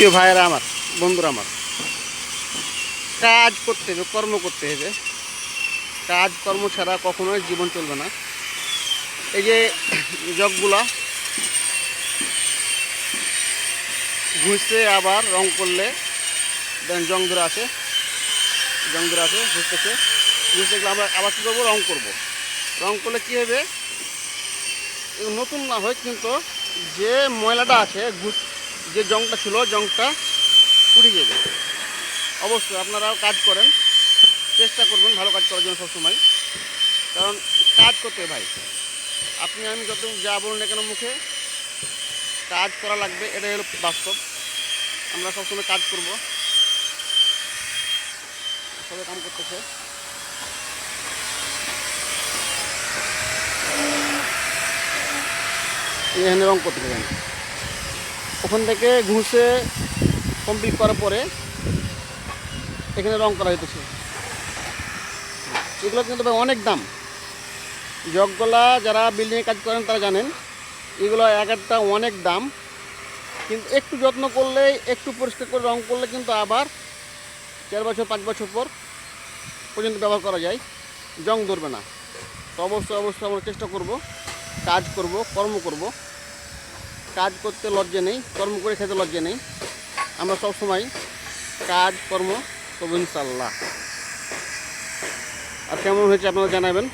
প্রিয় ভাইয়েরা আমার, বন্ধুরা আমার, কাজ করতে হবে, কর্ম করতে হবে। কাজ, কর্ম ছাড়া কখনোই জীবন চলবে না। এই যে জগগুলা ঘুষতে আবার রং করলে জং ধরে আছে জং ধরে আছে ঘুষতেছে। ঘুষতে গেলে আবার আবার কী করব? রং করব। রং করলে কী হবে? নতুন না হয়, কিন্তু যে ময়লাটা আছে, ঘুষ যে জংটা ছিল, জংটা উঠে যাবে অবশ্যই আপনারাও কাজ করেন, চেষ্টা করবেন ভালো কাজ করার জন্য সবসময়। কারণ কাজ করতে ভাই। আপনি আমি যত যা বলুন না কেন মুখে, কাজ করা লাগবে, এটাই হলো বাস্তব। আমরা সবসময় কাজ করব। সবাই কাম করতেছে। এখানে রং করতে পারেন ওখান থেকে ঘুষে কমপ্লিট করার পরে এখানে রং করা হইতেছে। এগুলো কিন্তু অনেক দাম। জগগোলা যারা বিল্ডিংয়ে কাজ করেন তারা জানেন, এগুলো এক একটা অনেক দাম। কিন্তু একটু যত্ন করলে, একটু পরিষ্কার করে রং করলে কিন্তু আবার চার বছর, পাঁচ বছর পর পর্যন্ত ব্যবহার করা যায়। জং ধরবে না। তো অবশ্যই অবশ্যই আমরা চেষ্টা করব, কাজ করব, কর্ম করব। কাজ করতে লজ্জা নেই, কর্ম করে খেতে লজ্জা নেই। আমরা সবসময় কাজ, কর্ম করব ইনশাল্লাহ আর কেমন হয়েছে আপনারা জানাবেন?